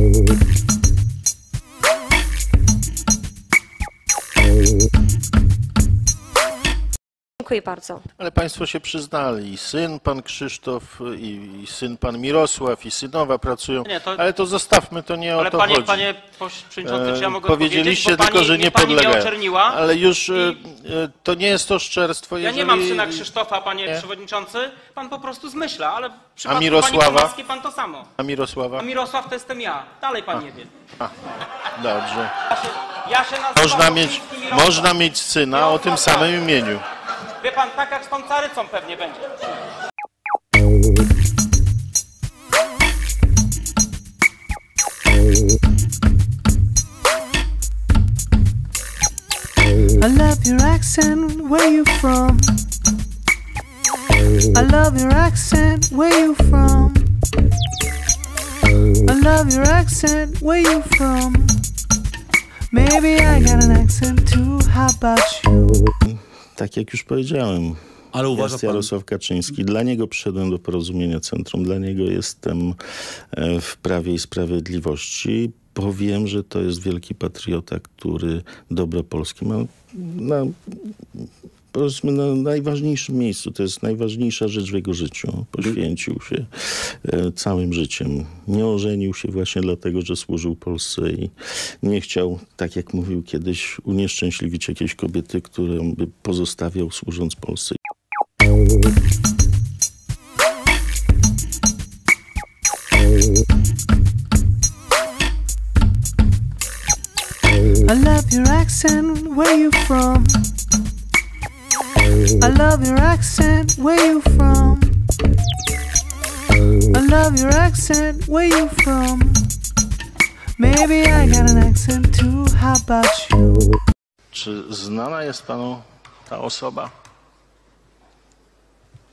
Oh. Dziękuję bardzo. Ale państwo się przyznali, i syn pan Krzysztof, i, i syn pan Mirosław, i synowa pracują, Nie, to- ale to zostawmy, to nie Ale o to panie, chodzi. panie przewodniczący, czy ja E, mogę Powiedzieliście tylko, pani, że nie podlegają. oczerniła. Ale już e, i- e, to nie jest to szczerstwo. Ja jeżeli... nie mam syna Krzysztofa, panie Nie? przewodniczący. Pan po prostu zmyśla, ale w przypadku Mirosława? pani pan to samo. A Mirosława? A Mirosław to jestem ja. Dalej pan nie wie. Dobrze. Ja się, ja się Można mieć, Mirosław. można mieć syna o tym samym imieniu. Wie pan, tak jak z tą carycą pewnie będzie. I love your accent, where you from? I love your accent, where you from? I love your accent, where you from? Maybe I got an accent too, how about you? Tak jak już powiedziałem, Ale uważa jest pan, Jarosław Kaczyński. Dla niego przyszedłem do porozumienia centrum, dla niego jestem e, w Prawie i Sprawiedliwości. Powiem, że to jest wielki patriota, który dobro Polski ma na, powiedzmy, na najważniejszym miejscu. To jest najważniejsza rzecz w jego życiu. Poświęcił się e, całym życiem. Nie ożenił się właśnie dlatego, że służył Polsce i nie chciał, tak jak mówił kiedyś, unieszczęśliwić jakiejś kobiety, którą by pozostawiał służąc Polsce. I love your accent, where you from? I love your accent, where you from? I love your accent, where you from? Maybe I got an accent too, how about you? Czy znana jest panu ta osoba?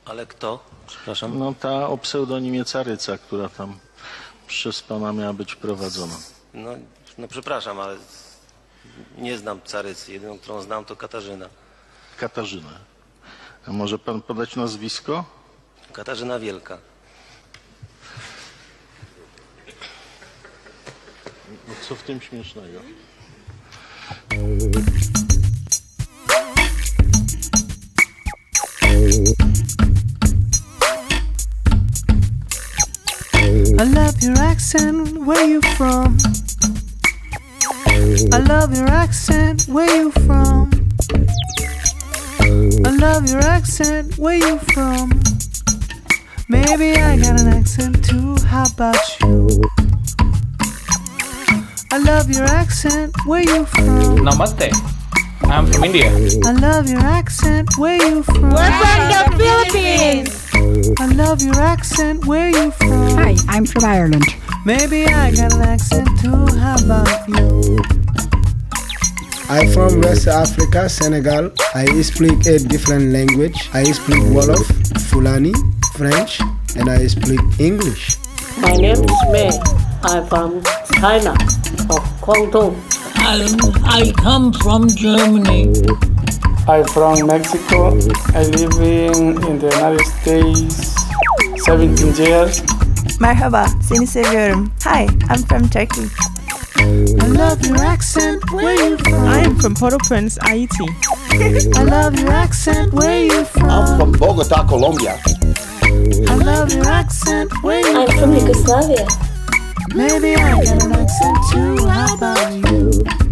ale kto? Przepraszam. No ta o pseudonimie Caryca, która tam przez pana miała być prowadzona. No, no przepraszam, ale nie znam Carycy. Jedyną, którą znam, to Katarzyna. Katarzyna. A może pan podać nazwisko? Katarzyna Wielka. No co w tym śmiesznego? I love your accent, where you from? I love your accent, where you from? I love your accent, where you from? Maybe I got an accent too, how about you? I love your accent, where you from? Namaste. I'm from India. I love your accent, where you from? We're from the Philippines. I love your accent, where you from? Hi, I'm from Ireland. Maybe I got an accent too, how about you? I'm from West Africa, Senegal. I speak a different language. I speak Wolof, Fulani, French, and I speak English. My name is Mei. I'm from China, of Guangdong. I come from Germany. I'm from Mexico. I live in, in the United States 17 years. Merhaba, seni seviyorum. Hi, I'm from Turkey. I love your accent, where you from? I am from Port-au-Prince, Haiti. I love your accent, where you from? I'm from Bogota, Colombia. I love your accent, where you I'm from Yugoslavia. Maybe I got an accent too, how about you?